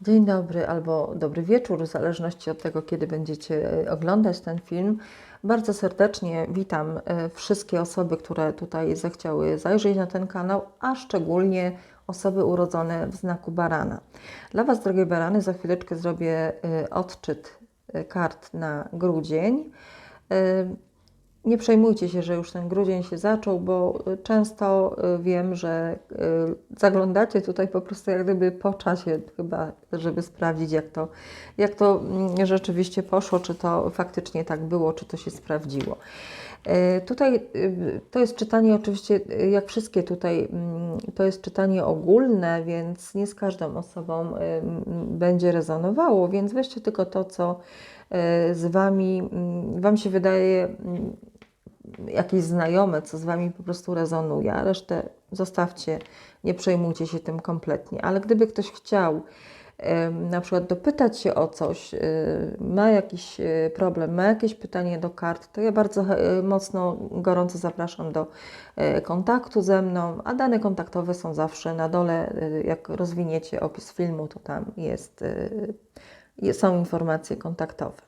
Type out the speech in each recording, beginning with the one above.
Dzień dobry albo dobry wieczór, w zależności od tego, kiedy będziecie e, oglądać ten film. Bardzo serdecznie witam e, wszystkie osoby, które tutaj zechciały zajrzeć na ten kanał, a szczególnie osoby urodzone w znaku barana. Dla Was, drogie barany, za chwileczkę zrobię e, odczyt kart na grudzień. Nie przejmujcie się, że już ten grudzień się zaczął, bo y, często y, wiem, że y, zaglądacie tutaj po prostu jak gdyby po czasie, chyba, żeby sprawdzić, jak to, jak to mm, rzeczywiście poszło, czy to faktycznie tak było, czy to się sprawdziło. Tutaj to jest czytanie oczywiście, jak wszystkie tutaj, mm, to jest czytanie ogólne, więc nie z każdą osobą będzie rezonowało, więc weźcie tylko to, co z Wami, mm, Wam się wydaje jakieś znajome, co z Wami po prostu rezonuje, a resztę zostawcie, nie przejmujcie się tym kompletnie. Ale gdyby ktoś chciał na przykład dopytać się o coś, y, ma jakiś y, problem, ma jakieś pytanie do kart, to ja bardzo e, mocno, gorąco zapraszam do e, kontaktu ze mną, a dane kontaktowe są zawsze na dole. y, Jak rozwiniecie opis filmu, to tam jest, są informacje kontaktowe.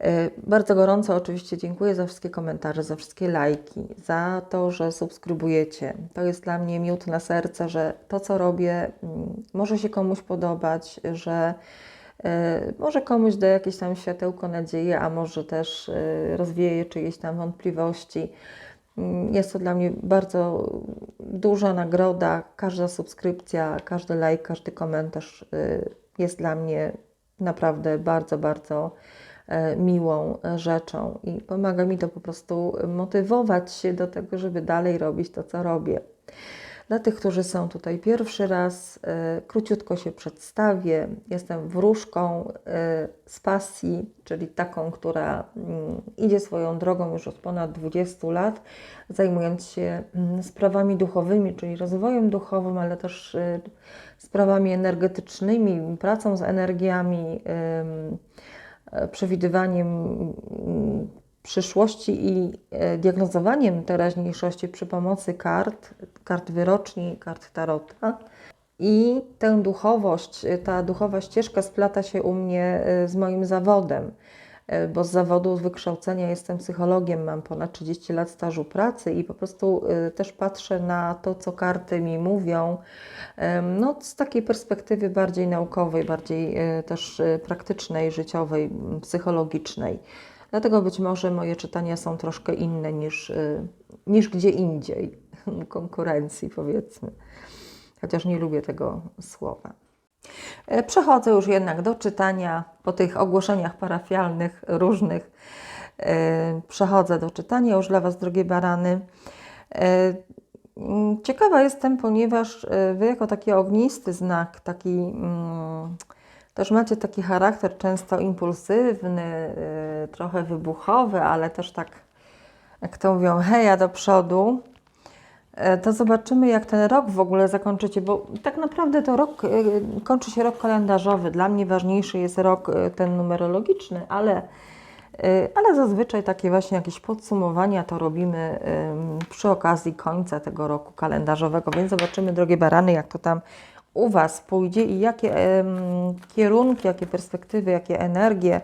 E, Bardzo gorąco oczywiście dziękuję za wszystkie komentarze, za wszystkie lajki, za to, że subskrybujecie. To jest dla mnie miód na serce, że to, co robię, mm, może się komuś podobać, że e, może komuś da jakieś tam światełko nadzieji, a może też e, rozwieje czyjeś tam wątpliwości. Mm, Jest to dla mnie bardzo duża nagroda. Każda subskrypcja, każdy like, każdy komentarz jest dla mnie naprawdę bardzo, bardzo miłą e, rzeczą i pomaga mi to po prostu motywować się do tego, żeby dalej robić to, co robię. Dla tych, którzy są tutaj pierwszy raz, e, króciutko się przedstawię. Jestem wróżką e, z pasji, czyli taką, która mm, idzie swoją drogą już od ponad 20 lat, zajmując się mm, sprawami duchowymi, czyli rozwojem duchowym, ale też e, sprawami energetycznymi, pracą z energiami, e, przewidywaniem mm, przyszłości i e, diagnozowaniem teraźniejszości przy pomocy kart, kart wyroczni, kart tarota. I tę duchowość, ta duchowa ścieżka splata się u mnie e, z moim zawodem, e, bo z zawodu, z wykształcenia jestem psychologiem, mam ponad 30 lat stażu pracy i po prostu e, też patrzę na to, co karty mi mówią, no, z takiej perspektywy bardziej naukowej, bardziej e, też e, praktycznej, życiowej, psychologicznej. Dlatego być może moje czytania są troszkę inne niż, niż gdzie indziej, konkurencji powiedzmy. Chociaż nie lubię tego słowa. E, Przechodzę już jednak do czytania po tych ogłoszeniach parafialnych różnych. e, Przechodzę do czytania już dla Was, drogie barany. E, mm, Ciekawa jestem, ponieważ Wy jako taki ognisty znak, taki mm, też macie taki charakter często impulsywny, trochę wybuchowy, ale też tak, jak to mówią, heja do przodu. E, To zobaczymy, jak ten rok w ogóle zakończycie, bo tak naprawdę to rok, y, kończy się rok kalendarzowy. Dla mnie ważniejszy jest rok y, ten numerologiczny, ale, ale zazwyczaj takie właśnie jakieś podsumowania to robimy przy okazji końca tego roku kalendarzowego, więc zobaczymy, drogie barany, jak to tam u Was pójdzie i jakie kierunki, jakie perspektywy, jakie energie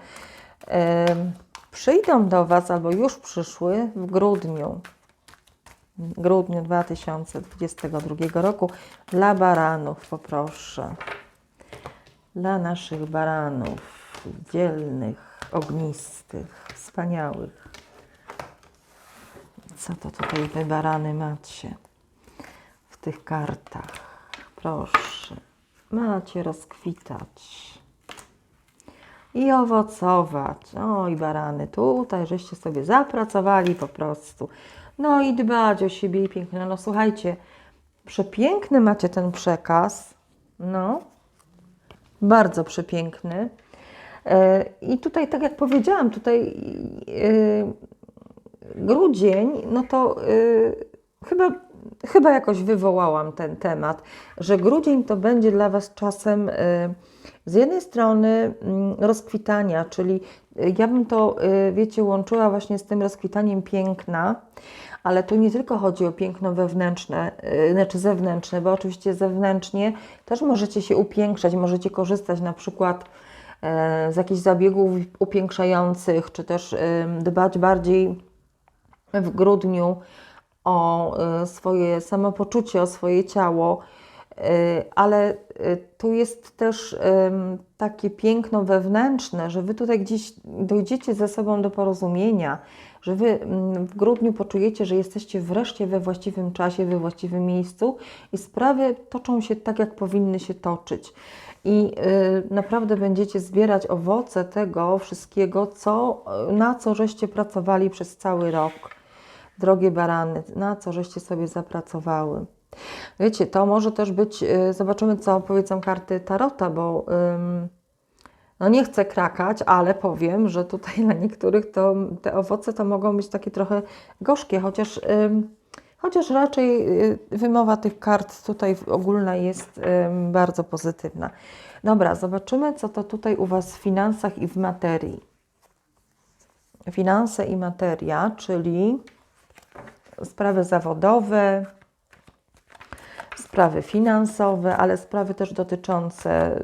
przyjdą do Was albo już przyszły w grudniu, grudniu 2022 roku dla baranów, poproszę. Dla naszych baranów, dzielnych, ognistych, wspaniałych. Co to tutaj wy barany macie w tych kartach? Proszę, macie rozkwitać i owocować. Oj, barany, tutaj żeście sobie zapracowali po prostu. No i dbać o siebie i piękne. No słuchajcie, przepiękny macie ten przekaz. No, bardzo przepiękny. E, I tutaj, tak jak powiedziałam, tutaj e, grudzień, no to e, chyba, chyba jakoś wywołałam ten temat, że grudzień to będzie dla Was czasem Z jednej strony mm, rozkwitania, czyli y, ja bym to, y, wiecie, łączyła właśnie z tym rozkwitaniem piękna, ale tu nie tylko chodzi o piękno wewnętrzne, y, znaczy zewnętrzne, bo oczywiście zewnętrznie też możecie się upiększać, możecie korzystać na przykład e, z jakichś zabiegów upiększających, czy też dbać bardziej w grudniu o swoje samopoczucie, o swoje ciało ale y, tu jest też takie piękno wewnętrzne, że Wy tutaj gdzieś dojdziecie ze sobą do porozumienia, że Wy w grudniu poczujecie, że jesteście wreszcie we właściwym czasie, we właściwym miejscu i sprawy toczą się tak, jak powinny się toczyć. I y, naprawdę będziecie zbierać owoce tego wszystkiego, co, na co żeście pracowali przez cały rok. Drogie barany, na co żeście sobie zapracowały. Wiecie, to może też być, y, zobaczymy co powiedzą karty Tarota, bo no nie chcę krakać, ale powiem, że tutaj dla niektórych to, te owoce to mogą być takie trochę gorzkie, chociaż, chociaż raczej y, wymowa tych kart tutaj ogólna jest bardzo pozytywna. Dobra, zobaczymy co to tutaj u Was w finansach i w materii. Finanse i materia, czyli sprawy zawodowe, sprawy finansowe, ale sprawy też dotyczące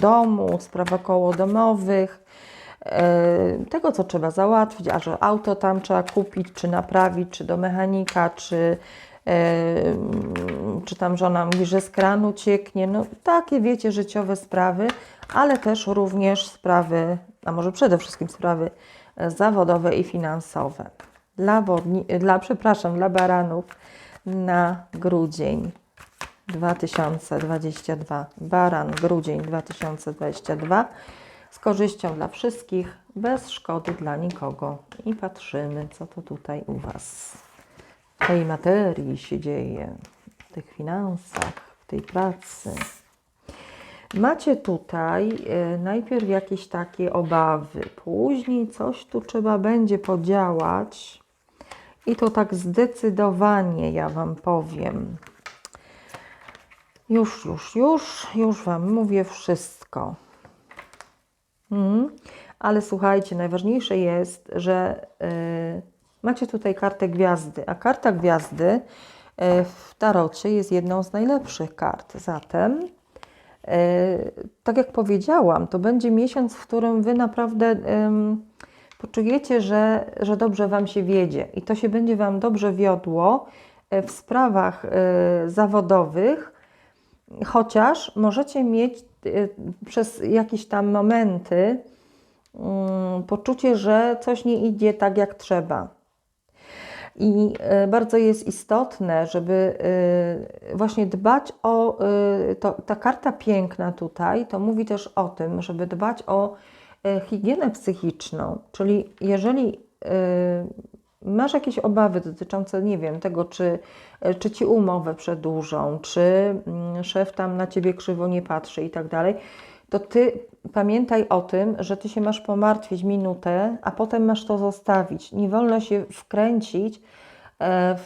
domu, spraw okołodomowych, e, tego, co trzeba załatwić, a że auto tam trzeba kupić, czy naprawić, czy do mechanika, czy, e, czy tam żona mówi, że z kranu cieknie. No, takie, wiecie, życiowe sprawy, ale też również sprawy, a może przede wszystkim sprawy zawodowe i finansowe. Dla, wodni, dla przepraszam, dla baranów na grudzień. 2022. Baran, grudzień 2022. Z korzyścią dla wszystkich, bez szkody dla nikogo. I patrzymy, co to tutaj u Was w tej materii się dzieje, w tych finansach, w tej pracy. Macie tutaj y, najpierw jakieś takie obawy, później coś tu trzeba będzie podziałać. I to tak zdecydowanie, ja Wam powiem. Już, już, już, już Wam mówię wszystko. Mhm. Ale słuchajcie, najważniejsze jest, że y, macie tutaj kartę gwiazdy, a karta gwiazdy y, w tarocie jest jedną z najlepszych kart. Zatem, y, tak jak powiedziałam, to będzie miesiąc, w którym Wy naprawdę poczujecie, że, że dobrze Wam się wiedzie i to się będzie Wam dobrze wiodło w sprawach zawodowych, chociaż możecie mieć y, przez jakieś tam momenty mm, poczucie, że coś nie idzie tak jak trzeba. I y, bardzo jest istotne, żeby y, właśnie dbać o to, ta karta piękna tutaj, to mówi też o tym, żeby dbać o higienę psychiczną, czyli jeżeli masz jakieś obawy dotyczące, nie wiem, tego, czy, czy ci umowę przedłużą, czy mm, szef tam na ciebie krzywo nie patrzy i tak dalej, to ty pamiętaj o tym, że ty się masz pomartwić minutę, a potem masz to zostawić. Nie wolno się wkręcić e,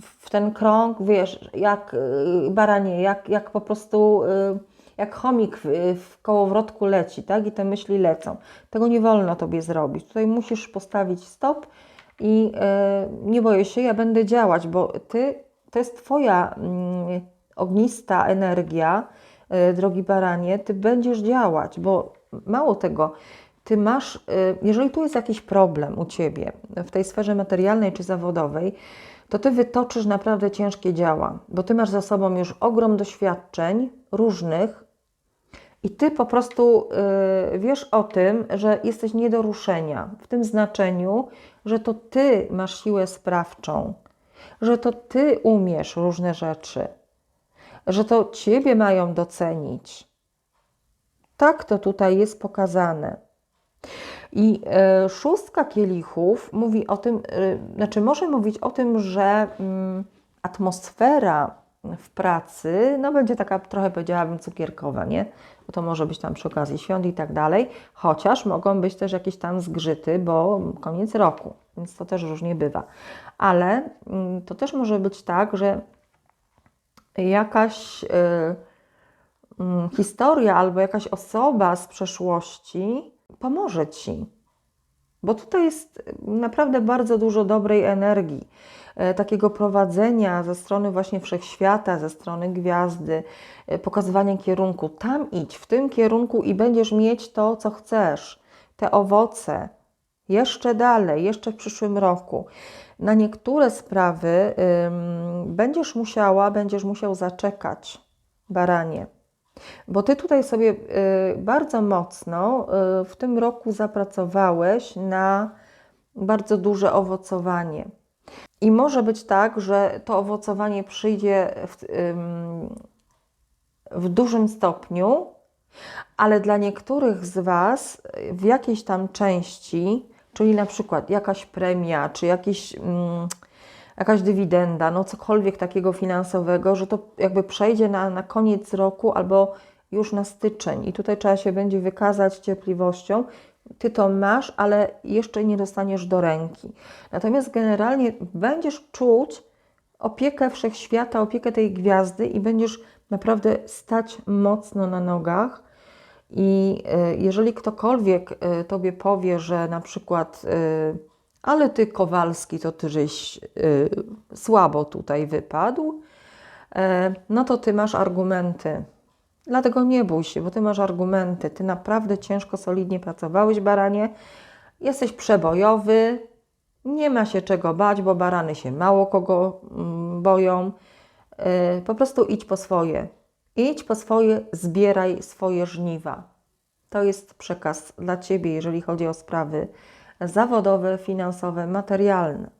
w, ten krąg, wiesz, jak e, baranie, jak, jak po prostu e, jak chomik w, w kołowrotku leci, tak? I te myśli lecą. Tego nie wolno tobie zrobić. Tutaj musisz postawić stop i e, nie boję się, ja będę działać, bo ty, to jest Twoja mm, ognista energia, e, drogi baranie, ty będziesz działać, bo mało tego, ty masz, e, jeżeli tu jest jakiś problem u ciebie w tej sferze materialnej czy zawodowej, to ty wytoczysz naprawdę ciężkie działa, bo ty masz za sobą już ogrom doświadczeń różnych i ty po prostu wiesz o tym, że jesteś nie do ruszenia w tym znaczeniu, że to ty masz siłę sprawczą, że to ty umiesz różne rzeczy, że to ciebie mają docenić. Tak to tutaj jest pokazane. I e, szóstka kielichów mówi o tym, e, znaczy może mówić o tym, że mm, atmosfera w pracy, no będzie taka trochę powiedziałabym cukierkowa, nie? Bo to może być tam przy okazji świąt i tak dalej, chociaż mogą być też jakieś tam zgrzyty, bo koniec roku, więc to też różnie bywa. Ale mm, to też może być tak, że jakaś, yy, mm, historia albo jakaś osoba z przeszłości pomoże ci. Bo tutaj jest naprawdę bardzo dużo dobrej energii, takiego prowadzenia ze strony właśnie wszechświata, ze strony gwiazdy, e, pokazywania kierunku. Tam idź, w tym kierunku i będziesz mieć to, co chcesz, te owoce, jeszcze dalej, jeszcze w przyszłym roku. Na niektóre sprawy ym, będziesz musiała, będziesz musiał zaczekać, baranie. Bo ty tutaj sobie y, bardzo mocno y, w tym roku zapracowałeś na bardzo duże owocowanie. I może być tak, że to owocowanie przyjdzie w, w dużym stopniu, ale dla niektórych z Was w jakiejś tam części, czyli na przykład jakaś premia, czy jakiś, jakaś dywidenda, no cokolwiek takiego finansowego, że to jakby przejdzie na, na koniec roku albo już na styczeń i tutaj trzeba się będzie wykazać cierpliwością. Ty to masz, ale jeszcze nie dostaniesz do ręki. Natomiast generalnie będziesz czuć opiekę wszechświata, opiekę tej gwiazdy i będziesz naprawdę stać mocno na nogach. I y, jeżeli ktokolwiek y, tobie powie, że na przykład, y, ale ty Kowalski, to ty żeś słabo tutaj wypadł, no to ty masz argumenty. Dlatego nie bój się, bo ty masz argumenty. Ty naprawdę ciężko, solidnie pracowałeś, baranie. Jesteś przebojowy, nie ma się czego bać, bo barany się mało kogo mm, boją. Y, po prostu idź po swoje. Idź po swoje, zbieraj swoje żniwa. To jest przekaz dla Ciebie, jeżeli chodzi o sprawy zawodowe, finansowe, materialne.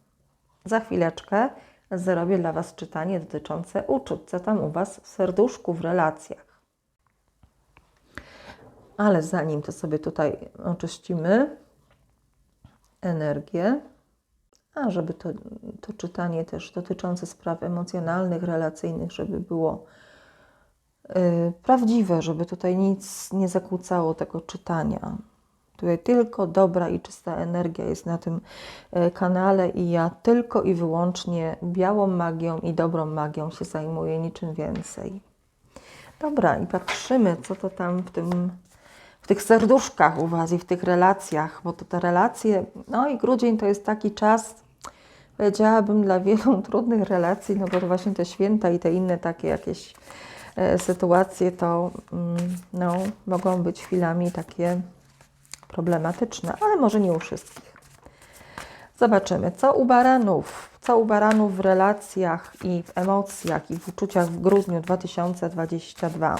Za chwileczkę zrobię dla Was czytanie dotyczące uczuć, co tam u Was w serduszku, w relacjach. Ale zanim to sobie tutaj oczyścimy energię, a żeby to, to czytanie też dotyczące spraw emocjonalnych, relacyjnych, żeby było y, prawdziwe, żeby tutaj nic nie zakłócało tego czytania. Tutaj tylko dobra i czysta energia jest na tym y, kanale i ja tylko i wyłącznie białą magią i dobrą magią się zajmuję, niczym więcej. Dobra, i patrzymy, co to tam w tym tych serduszkach u Was i w tych relacjach, bo to te relacje, no i grudzień to jest taki czas, powiedziałabym, dla wielu trudnych relacji, no bo to właśnie te święta i te inne takie jakieś e, sytuacje to mm, no, mogą być chwilami takie problematyczne, ale może nie u wszystkich. Zobaczymy, co u baranów, co u baranów w relacjach i w emocjach i w uczuciach w grudniu 2022.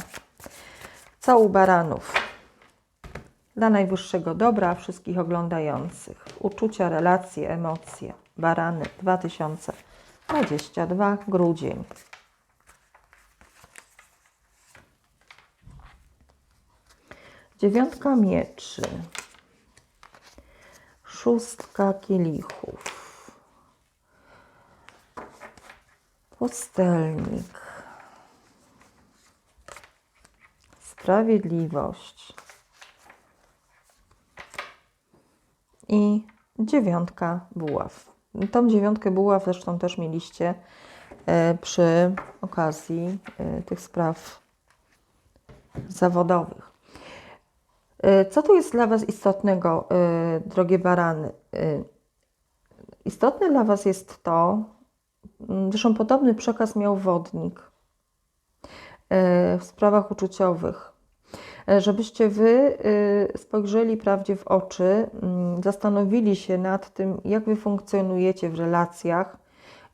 Co u baranów? Dla najwyższego dobra wszystkich oglądających. Uczucia, relacje, emocje. Barany 2022 grudzień. Dziewiątka mieczy. Szóstka kielichów. Pustelnik. Sprawiedliwość. I dziewiątka buław. Tą dziewiątkę buław zresztą też mieliście e, przy okazji e, tych spraw zawodowych. E, co tu jest dla Was istotnego, drogie barany? Istotne dla Was jest to, zresztą podobny przekaz miał wodnik w sprawach uczuciowych, żebyście Wy spojrzeli prawdzie w oczy, zastanowili się nad tym, jak Wy funkcjonujecie w relacjach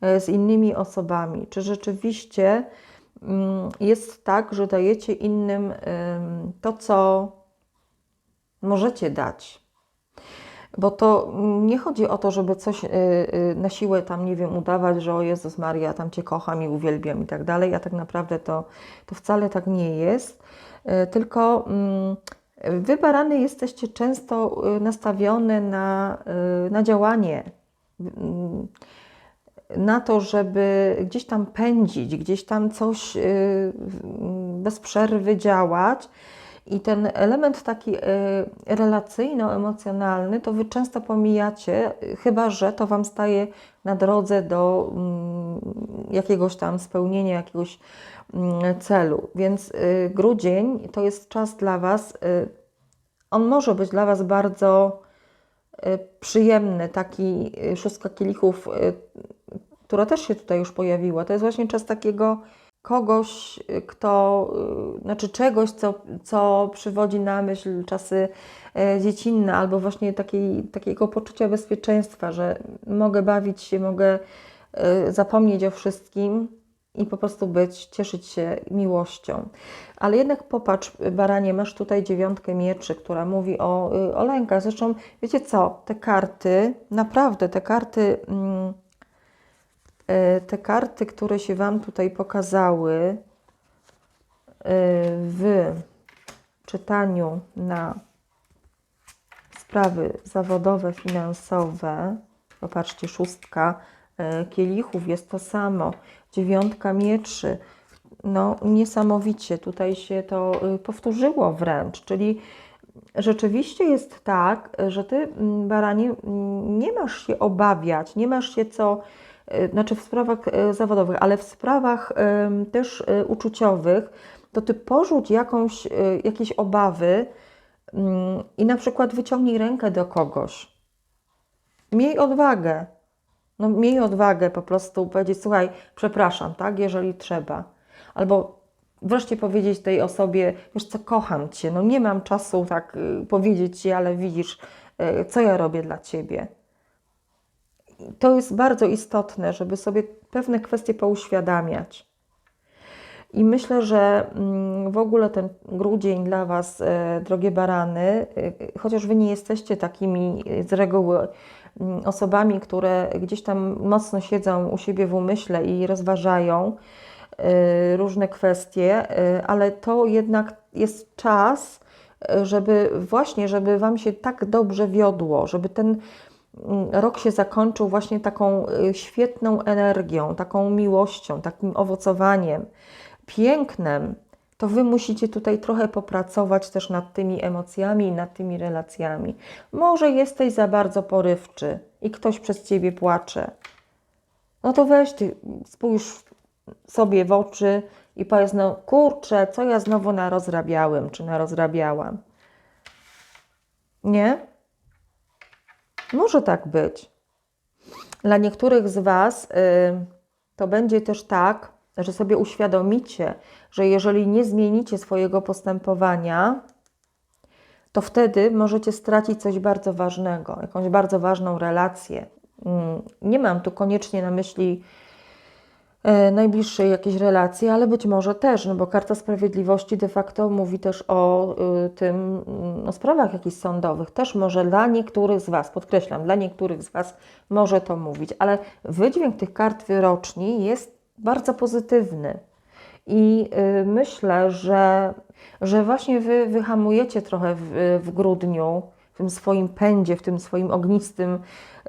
z innymi osobami. Czy rzeczywiście jest tak, że dajecie innym to, co możecie dać? Bo to nie chodzi o to, żeby coś na siłę tam, nie wiem, udawać, że o Jezus Maria, tam Cię kocham i uwielbiam i tak dalej, a tak naprawdę to, to wcale tak nie jest E, tylko mm, Wy, jesteście często y, nastawione na, y, na działanie, mm, na to, żeby gdzieś tam pędzić, gdzieś tam coś y, bez przerwy działać. I ten element taki relacyjno-emocjonalny, to Wy często pomijacie, chyba że to Wam staje na drodze do, mm, jakiegoś tam spełnienia, jakiegoś mm, celu. Więc y, grudzień to jest czas dla Was. y, On może być dla Was bardzo y, przyjemny, taki y, szóstka kielichów, y, która też się tutaj już pojawiła. To jest właśnie czas takiego kogoś, y, kto, y, znaczy czegoś, co, co przywodzi na myśl czasy e, dziecinne, albo właśnie takiej, takiego poczucia bezpieczeństwa, że mogę bawić się, mogę e, zapomnieć o wszystkim i po prostu być, cieszyć się miłością. Ale jednak popatrz, Baranie, masz tutaj dziewiątkę mieczy, która mówi o, y, o lękach. Zresztą, wiecie co, te karty, naprawdę te karty... Mm, te karty, które się Wam tutaj pokazały e, w czytaniu na sprawy zawodowe, finansowe, popatrzcie, szóstka e, kielichów jest to samo, dziewiątka mieczy, no niesamowicie tutaj się to y, powtórzyło wręcz, czyli rzeczywiście jest tak, że Ty, mm, Baranie, mm, nie masz się obawiać, nie masz się co, znaczy w sprawach y, zawodowych, ale w sprawach też y, uczuciowych, to Ty porzuć jakąś, y, jakieś obawy i na przykład wyciągnij rękę do kogoś. Miej odwagę. No, miej odwagę po prostu powiedzieć, słuchaj, przepraszam, tak, jeżeli trzeba. Albo wreszcie powiedzieć tej osobie, wiesz co, kocham Cię, no nie mam czasu tak y, powiedzieć Ci, ale widzisz, y, co ja robię dla Ciebie. To jest bardzo istotne, żeby sobie pewne kwestie pouświadamiać. I myślę, że mm, w ogóle ten grudzień dla Was, e, drogie barany, e, chociaż Wy nie jesteście takimi e, z reguły mm, osobami, które gdzieś tam mocno siedzą u siebie w umyśle i rozważają różne kwestie, ale to jednak jest czas, żeby właśnie, żeby Wam się tak dobrze wiodło, żeby ten rok się zakończył właśnie taką e, świetną energią, taką miłością, takim owocowaniem, pięknem, to Wy musicie tutaj trochę popracować też nad tymi emocjami i nad tymi relacjami. Może jesteś za bardzo porywczy i ktoś przez Ciebie płacze. No to weź Ty, spójrz sobie w oczy i powiedz, no kurczę, co ja znowu narozrabiałem, czy narozrabiałam. Nie? Może tak być. Dla niektórych z Was y, to będzie też tak, że sobie uświadomicie, że jeżeli nie zmienicie swojego postępowania, to wtedy możecie stracić coś bardzo ważnego, jakąś bardzo ważną relację. Mm, Nie mam tu koniecznie na myśli najbliższej jakiejś relacji, ale być może też, no bo Karta Sprawiedliwości de facto mówi też o y, tym, mm, o sprawach jakichś sądowych. Też może dla niektórych z Was, podkreślam, dla niektórych z Was może to mówić, ale wydźwięk tych kart wyroczni jest bardzo pozytywny. I y, myślę, że, że właśnie Wy wyhamujecie trochę w, w grudniu, w tym swoim pędzie, w tym swoim ognistym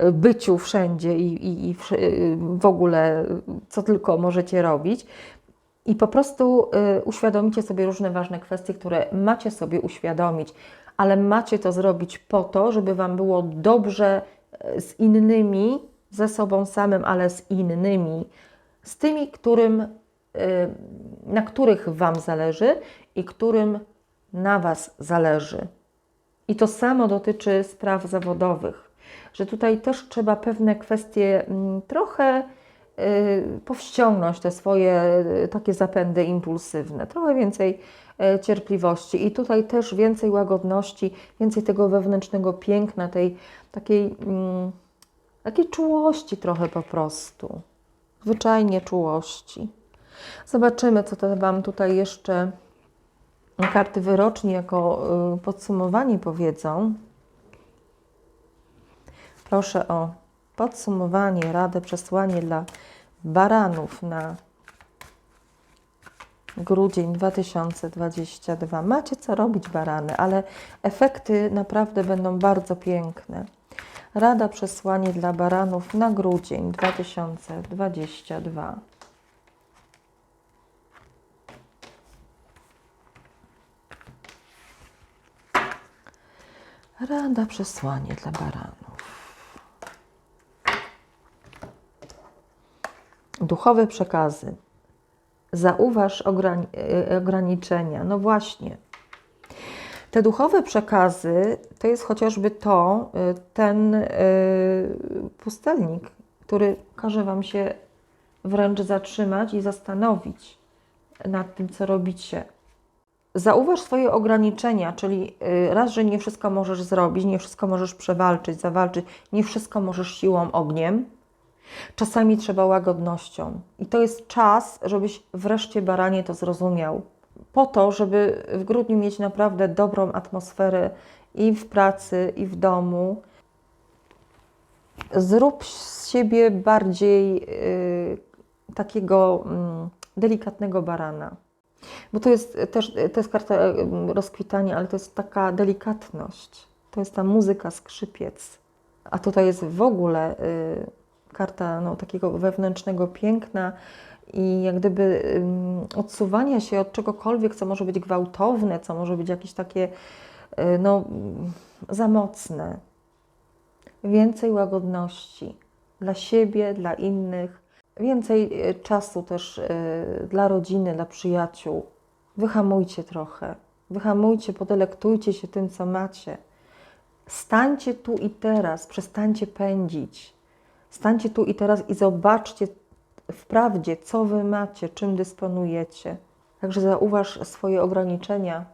y, byciu wszędzie i, i, i y, w ogóle co tylko możecie robić. I po prostu uświadomicie sobie różne ważne kwestie, które macie sobie uświadomić, ale macie to zrobić po to, żeby Wam było dobrze z innymi, ze sobą samym, ale z innymi, z tymi, którym, na których Wam zależy i którym na Was zależy. I to samo dotyczy spraw zawodowych, że tutaj też trzeba pewne kwestie mm, trochę y, powściągnąć te swoje y, takie zapędy impulsywne, trochę więcej y, cierpliwości i tutaj też więcej łagodności, więcej tego wewnętrznego piękna, tej takiej, mm, takiej czułości trochę po prostu, zwyczajnie czułości. Zobaczymy, co to Wam tutaj jeszcze karty wyroczni jako y, podsumowanie powiedzą. Proszę o podsumowanie, radę, przesłanie dla baranów na grudzień 2022. Macie co robić, barany, ale efekty naprawdę będą bardzo piękne. Rada, przesłanie dla baranów na grudzień 2022. Rada, przesłanie dla baranów. duchowe przekazy. Zauważ ograni- e, ograniczenia. No właśnie. Te duchowe przekazy to jest chociażby to, y, ten y, pustelnik, który każe Wam się wręcz zatrzymać i zastanowić nad tym, co robicie. Zauważ swoje ograniczenia, czyli y, raz, że nie wszystko możesz zrobić, nie wszystko możesz przewalczyć, zawalczyć, nie wszystko możesz siłą ogniem. Czasami trzeba łagodnością. I to jest czas, żebyś wreszcie baranie to zrozumiał. Po to, żeby w grudniu mieć naprawdę dobrą atmosferę i w pracy, i w domu. Zrób z siebie bardziej y, takiego mm, delikatnego barana. Bo to jest też to jest karta rozkwitania, ale to jest taka delikatność. To jest ta muzyka, skrzypiec. A tutaj jest w ogóle y, karta no, takiego wewnętrznego piękna i jak gdyby odsuwania się od czegokolwiek, co może być gwałtowne, co może być jakieś takie y, no, za mocne. Więcej łagodności dla siebie, dla innych, więcej y, czasu też y, dla rodziny, dla przyjaciół. Wyhamujcie trochę, wyhamujcie, podelektujcie się tym, co macie. Stańcie tu i teraz, przestańcie pędzić. Stańcie tu i teraz i zobaczcie wprawdzie, co wy macie, czym dysponujecie. Także zauważ swoje ograniczenia,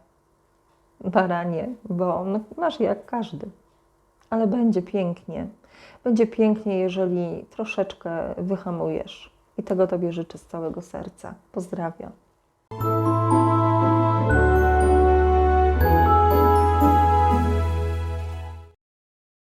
baranie, bo masz jak każdy. Ale będzie pięknie. Będzie pięknie, jeżeli troszeczkę wyhamujesz. I tego Tobie życzę z całego serca. Pozdrawiam.